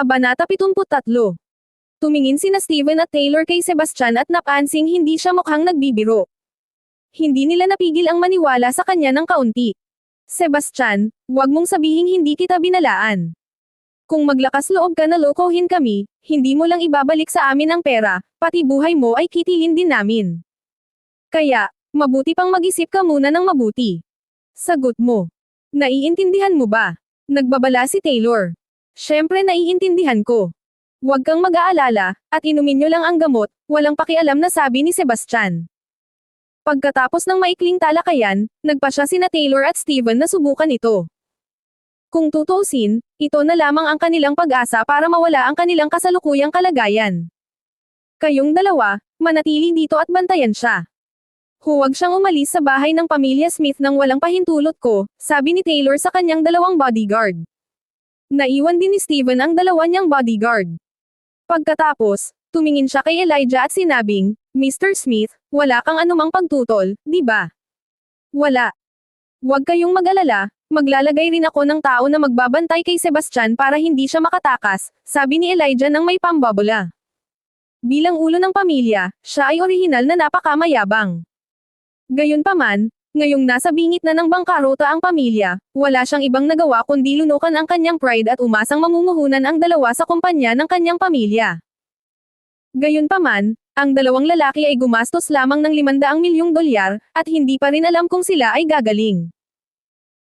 Kabanata 73. Tumingin sina Steven at Taylor kay Sebastian at napansing hindi siya mukhang nagbibiro. Hindi nila napigil ang maniwala sa kanya ng kaunti. Sebastian, huwag mong sabihing hindi kita binalaan. Kung maglakas loob ka na lokohin kami, hindi mo lang ibabalik sa amin ang pera, pati buhay mo ay kitilin din namin. Kaya, mabuti pang mag-isip ka muna ng mabuti. Sagot mo. Naiintindihan mo ba? Nagbabala si Taylor. Siyempre naiintindihan ko. Huwag kang mag-aalala, at inumin nyo lang ang gamot, walang pakialam na sabi ni Sebastian. Pagkatapos ng maikling talakayan, nagpa siya sina Taylor at Steven na subukan ito. Kung tutusin, ito na lamang ang kanilang pag-asa para mawala ang kanilang kasalukuyang kalagayan. Kayong dalawa, manatili dito at bantayan siya. Huwag siyang umalis sa bahay ng pamilya Smith nang walang pahintulot ko, sabi ni Taylor sa kanyang dalawang bodyguard. Naiwan din ni Steven ang dalawa niyang bodyguard. Pagkatapos, tumingin siya kay Elijah at sinabing, Mr. Smith, wala kang anumang pagtutol, di ba? Wala. Huwag kayong mag-alala, maglalagay rin ako ng tao na magbabantay kay Sebastian para hindi siya makatakas, sabi ni Elijah nang may pambabola. Bilang ulo ng pamilya, siya ay orihinal na napakamayabang. Gayunpaman, ngayong nasa bingit na ng bangkarota ang pamilya, wala siyang ibang nagawa kundi lunukan ang kanyang pride at umasang mamumuhunan ang dalawa sa kumpanya ng kanyang pamilya. Gayunpaman, ang dalawang lalaki ay gumastos lamang ng 500 milyong dolyar, at hindi pa rin alam kung sila ay gagaling.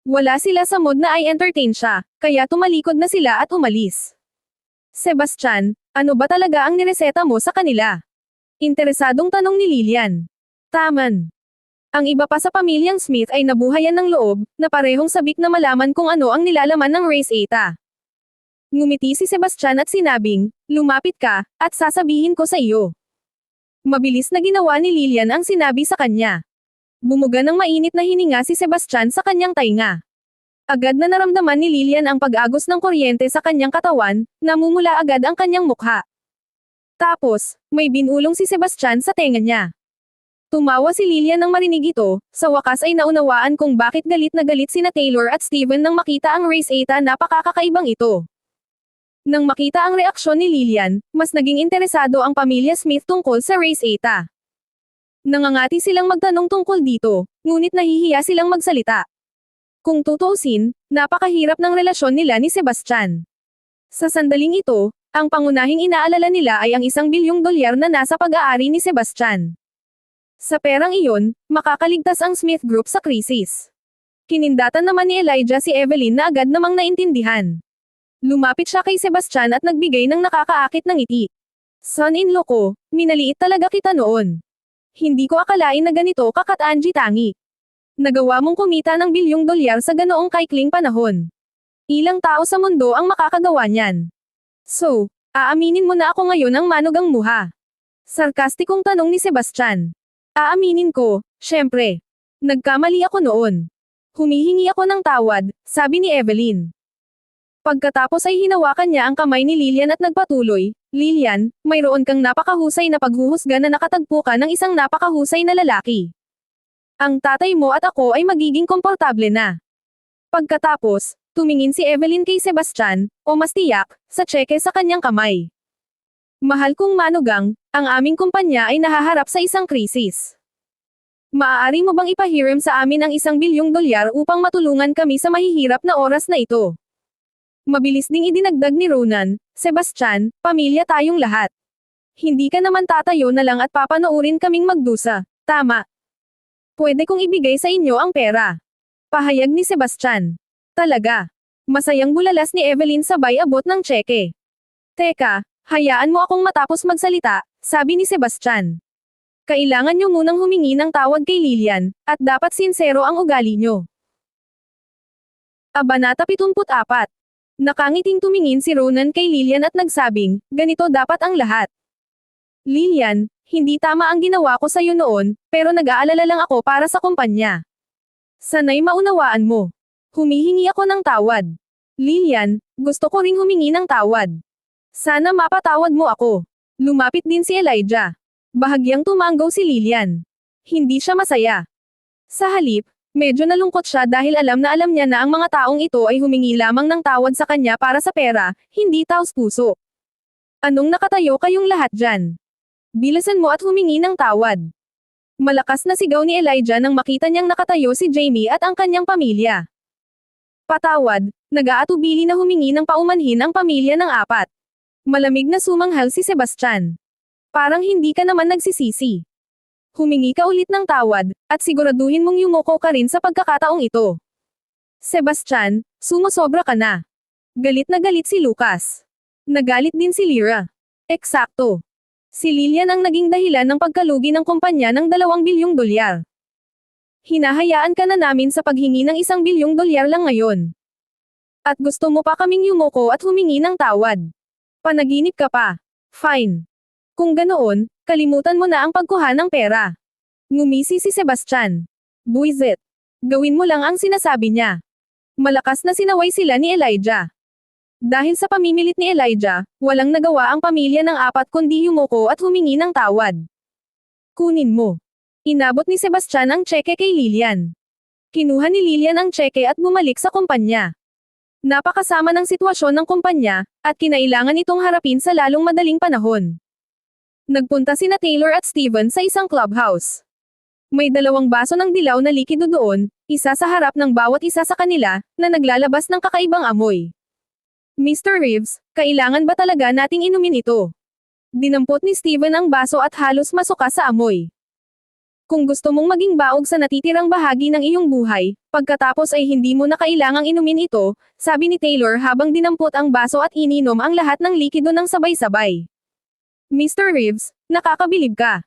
Wala sila sa mood na ay entertain siya, kaya tumalikod na sila at umalis. Sebastian, ano ba talaga ang nireseta mo sa kanila? Interesadong tanong ni Lilian. Taman. Ang iba pa sa pamilyang Smith ay nabuhayan ng loob, na parehong sabik na malaman kung ano ang nilalaman ng race eta. Ngumiti si Sebastian at sinabing, lumapit ka, at sasabihin ko sa iyo. Mabilis na ginawa ni Lilian ang sinabi sa kanya. Bumuga ng mainit na hininga si Sebastian sa kanyang tainga. Agad na naramdaman ni Lilian ang pag-agos ng kuryente sa kanyang katawan, namumula agad ang kanyang mukha. Tapos, may binulong si Sebastian sa tenga niya. Tumawa si Lilian nang marinig ito, sa wakas ay naunawaan kung bakit galit na galit sina Taylor at Steven nang makita ang race eta napakakakaibang ito. Nang makita ang reaksyon ni Lilian, mas naging interesado ang pamilya Smith tungkol sa race eta. Nangangati silang magtanong tungkol dito, ngunit nahihiya silang magsalita. Kung tutusin, napakahirap ng relasyon nila ni Sebastian. Sa sandaling ito, ang pangunahing inaalala nila ay ang isang bilyong dolyar na nasa pag-aari ni Sebastian. Sa perang iyon, makakaligtas ang Smith Group sa krisis. Kinindatan naman ni Elijah si Evelyn na agad namang naintindihan. Lumapit siya kay Sebastian at nagbigay ng nakakaakit ng ngiti. Son-in-law ko, minaliit talaga kita noon. Hindi ko akalain na ganito kakat-Angie tangi. Nagawa mong kumita ng bilyong dolyar sa ganoong kaikling panahon. Ilang tao sa mundo ang makakagawa niyan. So, aaminin mo na ako ngayon ang manugang muha. Sarkastikong tanong ni Sebastian. Aaminin ko, syempre. Nagkamali ako noon. Humihingi ako ng tawad, sabi ni Evelyn. Pagkatapos ay hinawakan niya ang kamay ni Lilian at nagpatuloy, Lilian, mayroon kang napakahusay na paghuhusga na nakatagpo ka ng isang napakahusay na lalaki. Ang tatay mo at ako ay magiging komportable na. Pagkatapos, tumingin si Evelyn kay Sebastian, o mas tiyak, sa tseke sa kanyang kamay. Mahal kong manugang, ang aming kumpanya ay nahaharap sa isang krisis. Maaari mo bang ipahiram sa amin ang isang bilyong dolyar upang matulungan kami sa mahihirap na oras na ito? Mabilis ding idinagdag ni Ronan, Sebastian, pamilya tayong lahat. Hindi ka naman tatayo na lang at papanoorin kaming magdusa, tama. Pwede kong ibigay sa inyo ang pera. Pahayag ni Sebastian. Talaga. Masayang bulalas ni Evelyn sabay abot ng tseke. Teka, hayaan mo akong matapos magsalita, sabi ni Sebastian. Kailangan nyo munang humingi ng tawad kay Lilian, at dapat sinsero ang ugali nyo. Abanata 74 Nakangiting tumingin si Ronan kay Lilian at nagsabing, ganito dapat ang lahat. Lilian, hindi tama ang ginawa ko sa iyo noon, pero nag-aalala lang ako para sa kumpanya. Sanay maunawaan mo. Humihingi ako ng tawad. Lilian, gusto ko ring humingi ng tawad. Sana mapatawad mo ako. Lumapit din si Elijah. Bahagyang tumanggaw si Lilian. Hindi siya masaya. Sa halip, Medyo nalungkot siya dahil alam na alam niya na ang mga taong ito ay humingi lamang ng tawad sa kanya para sa pera, hindi taos puso. Anong nakatayo kayong lahat dyan? Bilisan mo at humingi ng tawad. Malakas na sigaw ni Elijah nang makita niyang nakatayo si Jamie at ang kanyang pamilya. Patawad, nag-aatubili na humingi ng paumanhin ang pamilya ng apat. Malamig na sumanghal si Sebastian. Parang hindi ka naman nagsisisi. Humingi ka ulit ng tawad, at siguraduhin mong yumuko ka rin sa pagkakataong ito. Sebastian, sumusobra ka na. Galit na galit si Lucas. Nagalit din si Lyra. Eksakto. Si Lilian ang naging dahilan ng pagkalugi ng kumpanya ng dalawang bilyong dolyar. Hinahayaan ka na namin sa paghingi ng isang bilyong dolyar lang ngayon. At gusto mo pa kaming yumuko at humingi ng tawad. Panaginip ka pa. Fine. Kung ganoon, kalimutan mo na ang pagkuha ng pera. Ngumisi si Sebastian. Buisit. Gawin mo lang ang sinasabi niya. Malakas na sinaway sila ni Elijah. Dahil sa pamimilit ni Elijah, walang nagawa ang pamilya ng apat kundi yumuko at humingi ng tawad. Kunin mo. Inabot ni Sebastian ang tseke kay Lilian. Kinuha ni Lilian ang tseke at bumalik sa kumpanya. Napakasama ng sitwasyon ng kumpanya, at kinailangan itong harapin sa lalong madaling panahon. Nagpunta sina Taylor at Steven sa isang clubhouse. May dalawang baso ng dilaw na likido doon, isa sa harap ng bawat isa sa kanila, na naglalabas ng kakaibang amoy. Mr. Reeves, kailangan ba talaga nating inumin ito? Dinampot ni Steven ang baso at halos masuka sa amoy. Kung gusto mong maging baog sa natitirang bahagi ng iyong buhay, pagkatapos ay hindi mo na kailangang inumin ito, sabi ni Taylor habang dinampot ang baso at ininom ang lahat ng likido ng sabay-sabay. Mr. Reeves, nakakabilib ka.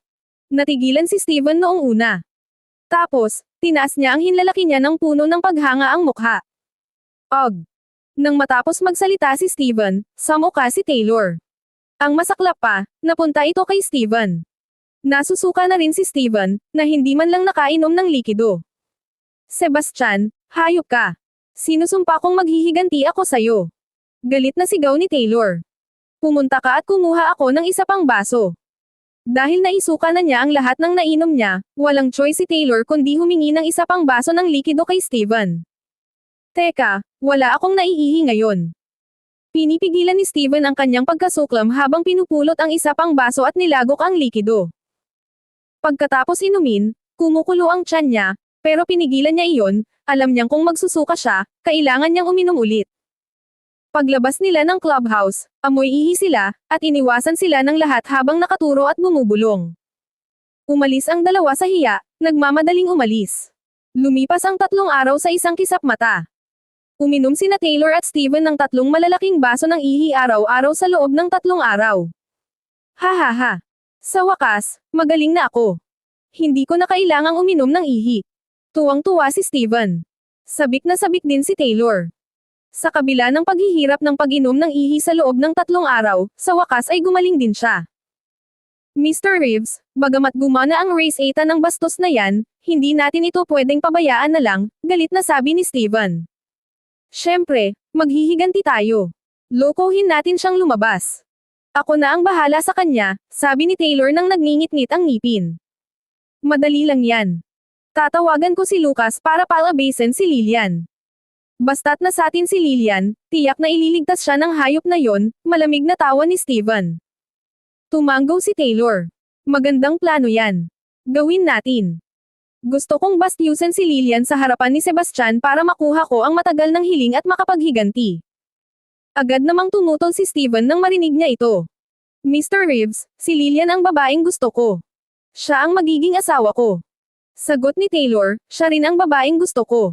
Natigilan si Steven noong una. Tapos, tinaas niya ang hinlalaki niya ng puno ng paghanga ang mukha. Og. Nang matapos magsalita si Steven, samuka si Taylor. Ang masaklap pa, napunta ito kay Steven. Nasusuka na rin si Steven, na hindi man lang nakainom ng likido. Sebastian, hayop ka. Sinusumpa kong maghihiganti ako sa'yo. Galit na sigaw ni Taylor. Pumunta ka at kumuha ako ng isa pang baso. Dahil naisuka na niya ang lahat ng nainom niya, walang choice si Taylor kundi humingi ng isa pang baso ng likido kay Steven. Teka, wala akong naiihi ngayon. Pinipigilan ni Steven ang kanyang pagkasuklam habang pinupulot ang isa pang baso at nilagok ang likido. Pagkatapos inumin, kumukulo ang tiyan niya, pero pinigilan niya iyon, alam niyang kung magsusuka siya, kailangan niyang uminom ulit. Paglabas nila ng clubhouse, amoy ihi sila, at iniwasan sila ng lahat habang nakaturo at bumubulong. Umalis ang dalawa sa hiya, nagmamadaling umalis. Lumipas ang tatlong araw sa isang kisap mata. Uminom sina Taylor at Steven ng tatlong malalaking baso ng ihi araw-araw sa loob ng tatlong araw. Ha ha ha. Sa wakas, magaling na ako. Hindi ko na kailangang uminom ng ihi. Tuwang-tuwa si Steven. Sabik na sabik din si Taylor. Sa kabila ng paghihirap ng pag-inom ng ihi sa loob ng tatlong araw, sa wakas ay gumaling din siya. Mr. Reeves, bagamat gumana ang race 8 ng bastos na yan, hindi natin ito pwedeng pabayaan na lang, galit na sabi ni Steven. Siyempre, maghihiganti tayo. Lokohin natin siyang lumabas. Ako na ang bahala sa kanya, sabi ni Taylor nang nagngingit-ngit ang ngipin. Madali lang yan. Tatawagan ko si Lucas para palabasin si Lilian. Basta't nasatin si Lilian, tiyak na ililigtas siya ng hayop na yon, malamig na tawa ni Steven. Tumanggo si Taylor. Magandang plano yan. Gawin natin. Gusto kong bastyusan si Lilian sa harapan ni Sebastian para makuha ko ang matagal ng hiling at makapaghiganti. Agad namang tumutol si Steven nang marinig niya ito. Mr. Reeves, si Lilian ang babaeng gusto ko. Siya ang magiging asawa ko. Sagot ni Taylor, siya rin ang babaeng gusto ko.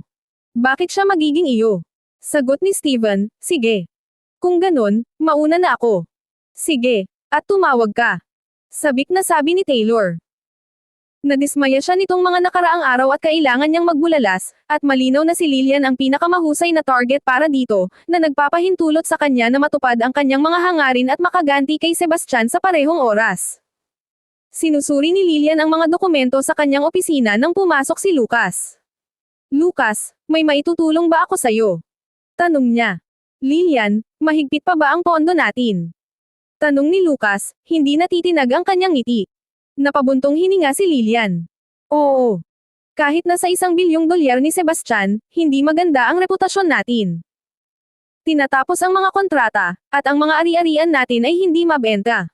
Bakit siya magiging iyo? Sagot ni Steven, sige. Kung ganun, mauna na ako. Sige, at tumawag ka. Sabik na sabi ni Taylor. Nadismaya siya nitong mga nakaraang araw at kailangan niyang magbulalas, at malinaw na si Lilian ang pinakamahusay na target para dito, na nagpapahintulot sa kanya na matupad ang kanyang mga hangarin at makaganti kay Sebastian sa parehong oras. Sinusuri ni Lilian ang mga dokumento sa kanyang opisina nang pumasok si Lucas. Lucas, may maitutulong ba ako sa'yo? Tanong niya. Lilian, mahigpit pa ba ang pondo natin? Tanong ni Lucas, hindi natitinag ang kanyang ngiti. Napabuntong hininga si Lilian. Oo. Kahit na sa isang bilyong dolyar ni Sebastian, hindi maganda ang reputasyon natin. Tinatapos ang mga kontrata, at ang mga ari-arian natin ay hindi mabenta.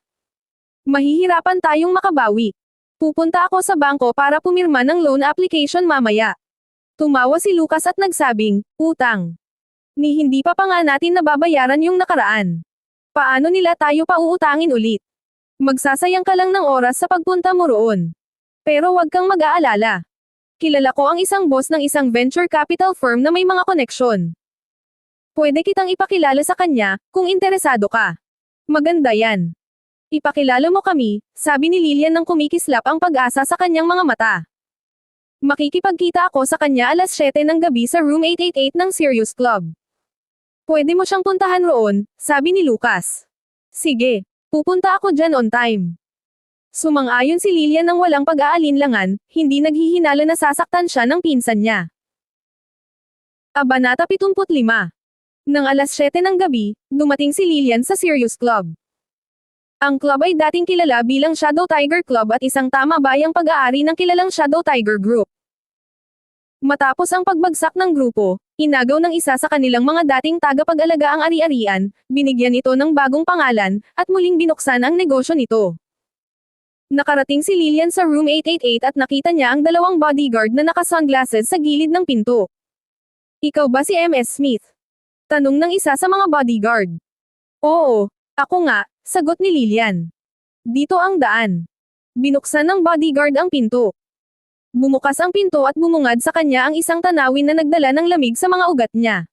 Mahihirapan tayong makabawi. Pupunta ako sa bangko para pumirma ng loan application mamaya. Tumawa si Lucas at nagsabing, utang. Ni hindi pa pa nga natin nababayaran yung nakaraan. Paano nila tayo pauutangin ulit? Magsasayang ka lang ng oras sa pagpunta mo roon. Pero wag kang mag-aalala. Kilala ko ang isang boss ng isang venture capital firm na may mga koneksyon. Pwede kitang ipakilala sa kanya, kung interesado ka. Maganda yan. Ipakilala mo kami, sabi ni Lilian nang kumikislap ang pag-asa sa kanyang mga mata. Makikipagkita ako sa kanya alas 7 ng gabi sa room 888 ng Sirius Club. Pwede mo siyang puntahan roon, sabi ni Lucas. Sige, pupunta ako dyan on time. Sumang-ayon si Lilian ng walang pag-aalinlangan, hindi naghihinala na sasaktan siya ng pinsan niya. Abanata 75 Nang alas 7 ng gabi, dumating si Lilian sa Sirius Club. Ang club ay dating kilala bilang Shadow Tiger Club at isang tama bayang pag-aari ng kilalang Shadow Tiger Group. Matapos ang pagbagsak ng grupo, inagaw ng isa sa kanilang mga dating tagapag-alaga ang ari-arian, binigyan ito ng bagong pangalan, at muling binuksan ang negosyo nito. Nakarating si Lilian sa room 888 at nakita niya ang dalawang bodyguard na naka-sunglasses sa gilid ng pinto. Ikaw ba si MS Smith? Tanong ng isa sa mga bodyguard. Oo, ako nga, sagot ni Lilian. Dito ang daan. Binuksan ng bodyguard ang pinto. Bumukas ang pinto at bumungad sa kanya ang isang tanawin na nagdala ng lamig sa mga ugat niya.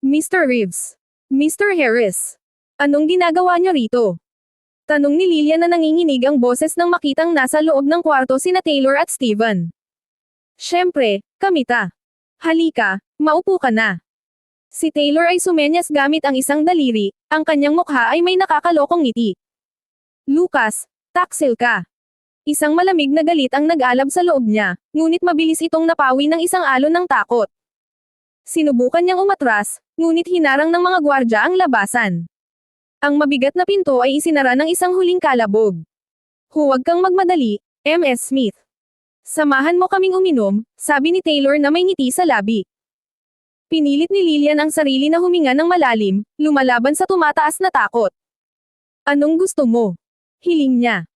Mr. Reeves. Mr. Harris. Anong ginagawa niyo rito? Tanong ni Lilian na nanginginig ang boses nang makitang nasa loob ng kwarto sina Taylor at Steven. Siyempre, kami ta. Halika, maupo ka na. Si Taylor ay sumenyas gamit ang isang daliri, ang kanyang mukha ay may nakakalokong ngiti. Lucas, taksil ka. Isang malamig na galit ang nag-alab sa loob niya, ngunit mabilis itong napawi ng isang alon ng takot. Sinubukan niyang umatras, ngunit hinarang ng mga gwardya ang labasan. Ang mabigat na pinto ay isinara ng isang huling kalabog. Huwag kang magmadali, MS Smith. Samahan mo kaming uminom, sabi ni Taylor na may ngiti sa labi. Pinilit ni Lilian ang sarili na huminga ng malalim, lumalaban sa tumataas na takot. Anong gusto mo? Hiling niya.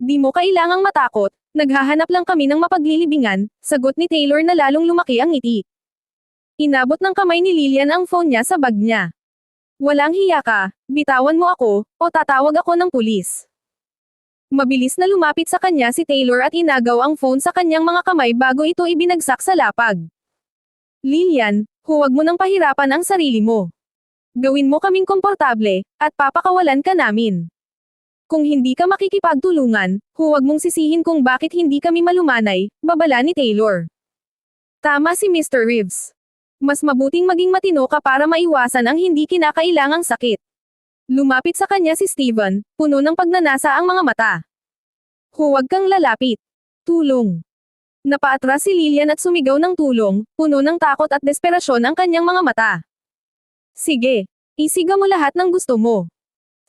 Di mo kailangang matakot, naghahanap lang kami ng mapaglilibingan, sagot ni Taylor na lalong lumaki ang ngiti. Inabot ng kamay ni Lilian ang phone niya sa bag niya. Walang hiya ka, bitawan mo ako, o tatawag ako ng pulis. Mabilis na lumapit sa kanya si Taylor at inagaw ang phone sa kanyang mga kamay bago ito ibinagsak sa lapag. Lilian, huwag mo nang pahirapan ang sarili mo. Gawin mo kaming komportable, at papakawalan ka namin. Kung hindi ka makikipagtulungan, huwag mong sisihin kung bakit hindi kami malumanay, babala ni Taylor. Tama si Mr. Reeves. Mas mabuting maging matino ka para maiwasan ang hindi kinakailangang sakit. Lumapit sa kanya si Steven, puno ng pagnanasa ang mga mata. Huwag kang lalapit. Tulong. Napaatras si Lilian at sumigaw ng tulong, puno ng takot at desperasyon ang kanyang mga mata. Sige, isiga mo lahat ng gusto mo.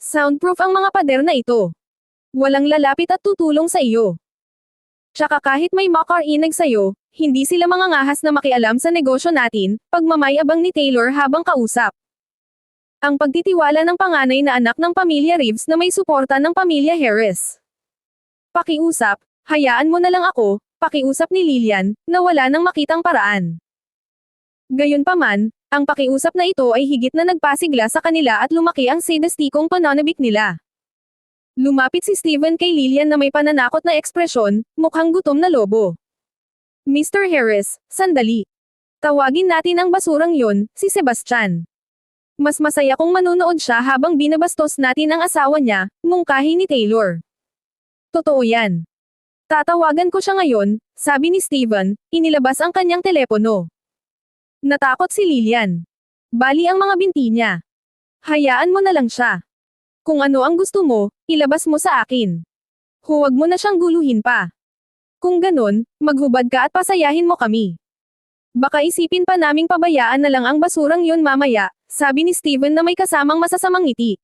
Soundproof ang mga pader na ito. Walang lalapit at tutulong sa iyo. Tsaka kahit may makarinig sa'yo, hindi sila mga ngahas na makialam sa negosyo natin, pagmamayabang ni Taylor habang kausap. Ang pagtitiwala ng panganay na anak ng pamilya Reeves na may suporta ng pamilya Harris. Pakiusap, hayaan mo na lang ako, pakiusap ni Lilian, na wala nang makitang paraan. Gayunpaman, ang pakiusap na ito ay higit na nagpasigla sa kanila at lumaki ang sadistikong pananabik nila. Lumapit si Steven kay Lilian na may pananakot na ekspresyon, mukhang gutom na lobo. Mr. Harris, sandali. Tawagin natin ang basurang yon, si Sebastian. Mas masaya kung manunood siya habang binabastos natin ang asawa niya, mungkahi ni Taylor. Totoo yan. Tatawagan ko siya ngayon, sabi ni Steven, inilabas ang kanyang telepono. Natakot si Lilian. Bali ang mga binti niya. Hayaan mo na lang siya. Kung ano ang gusto mo, ilabas mo sa akin. Huwag mo na siyang guluhin pa. Kung ganun, maghubad ka at pasayahin mo kami. Baka isipin pa naming pabayaan na lang ang basurang yun mamaya, sabi ni Steven na may kasamang masasamang ngiti.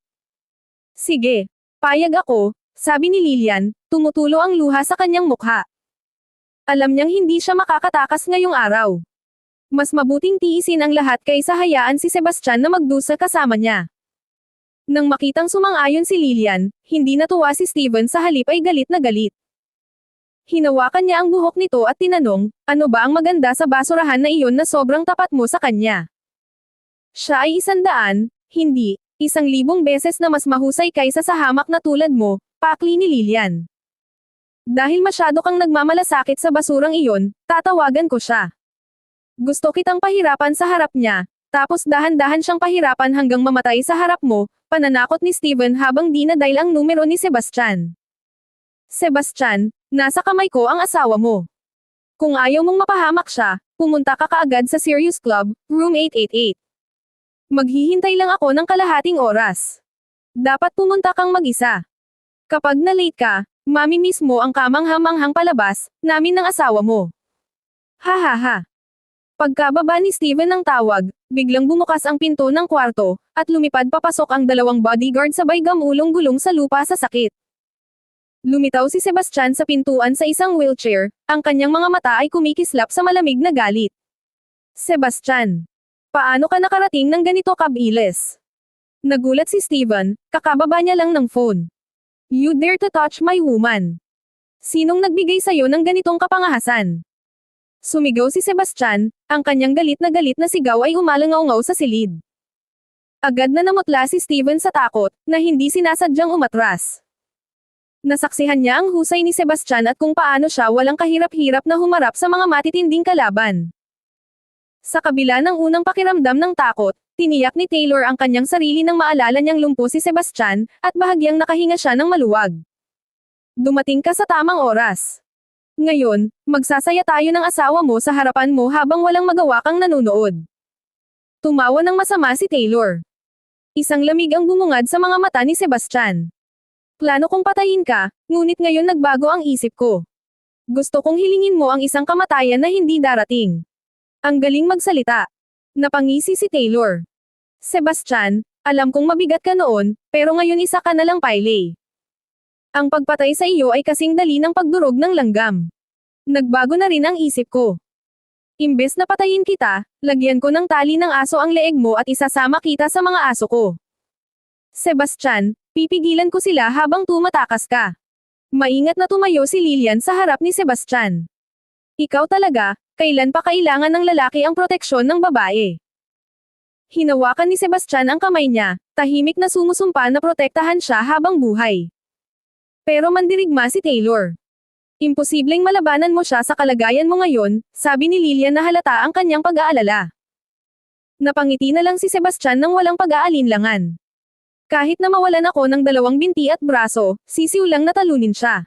Sige, payag ako, sabi ni Lilian, tumutulo ang luha sa kanyang mukha. Alam niyang hindi siya makakatakas ngayong araw. Mas mabuting tiisin ang lahat kaysa hayaan si Sebastian na magdusa kasama niya. Nang makitang sumang-ayon si Lilian, hindi natuwa si Steven sa halip ay galit na galit. Hinawakan niya ang buhok nito at tinanong, ano ba ang maganda sa basurahan na iyon na sobrang tapat mo sa kanya? Siya ay isandaan, hindi, isang libong beses na mas mahusay kaysa sa hamak na tulad mo, pakli ni Lilian. Dahil masyado kang nagmamalasakit sa basurang iyon, tatawagan ko siya. Gusto kitang pahirapan sa harap niya, tapos dahan-dahan siyang pahirapan hanggang mamatay sa harap mo, pananakot ni Steven habang dinadail ang numero ni Sebastian. Sebastian, nasa kamay ko ang asawa mo. Kung ayaw mong mapahamak siya, pumunta ka kaagad sa Sirius Club, room 888. Maghihintay lang ako ng kalahating oras. Dapat pumunta kang mag-isa. Kapag na-late ka, mami mismo ang kamanghamanghang palabas, namin ng asawa mo. Ha ha ha. Pagkababa ni Steven ng tawag, biglang bumukas ang pinto ng kwarto, at lumipad papasok ang dalawang bodyguard sabay gamulong gulong sa lupa sa sakit. Lumitaw si Sebastian sa pintuan sa isang wheelchair, ang kanyang mga mata ay kumikislap sa malamig na galit. Sebastian. Paano ka nakarating ng ganito kabilis? Nagulat si Steven, kakababa niya lang ng phone. You dare to touch my woman. Sinong nagbigay sa'yo ng ganitong kapangahasan? Sumigaw si Sebastian, ang kanyang galit na galit na sigaw ay umalangaw sa silid. Agad na namutla si Steven sa takot, na hindi sinasadyang umatras. Nasaksihan niya ang husay ni Sebastian at kung paano siya walang kahirap-hirap na humarap sa mga matitinding kalaban. Sa kabila ng unang pakiramdam ng takot, tiniyak ni Taylor ang kanyang sarili nang maalala niyang lumpo si Sebastian, at bahagyang nakahinga siya ng maluwag. Dumating ka sa tamang oras. Ngayon, magsasaya tayo ng asawa mo sa harapan mo habang walang magawa kang nanunood. Tumawa ng masama si Taylor. Isang lamig ang bumungad sa mga mata ni Sebastian. Plano kong patayin ka, ngunit ngayon nagbago ang isip ko. Gusto kong hilingin mo ang isang kamatayan na hindi darating. Ang galing magsalita. Napangisi si Taylor. Sebastian, alam kong mabigat ka noon, pero ngayon isa ka na lang paile. Ang pagpatay sa iyo ay kasing dali ng pagdurog ng langgam. Nagbago na rin ang isip ko. Imbes na patayin kita, lagyan ko ng tali ng aso ang leeg mo at isasama kita sa mga aso ko. Sebastian, Pipigilan ko sila habang tumatakas ka. Maingat na tumayo si Lilian sa harap ni Sebastian. Ikaw talaga, kailan pa kailangan ng lalaki ang proteksyon ng babae? Hinawakan ni Sebastian ang kamay niya, tahimik na sumusumpa na protektahan siya habang buhay. Pero mandirigma si Taylor. Imposibleng malabanan mo siya sa kalagayan mo ngayon, sabi ni Lilian na halata ang kanyang pag-aalala. Napangiti na lang si Sebastian nang walang pag-aalinlangan. Kahit na mawalan ako ng dalawang binti at braso, sisiw lang natalunin siya.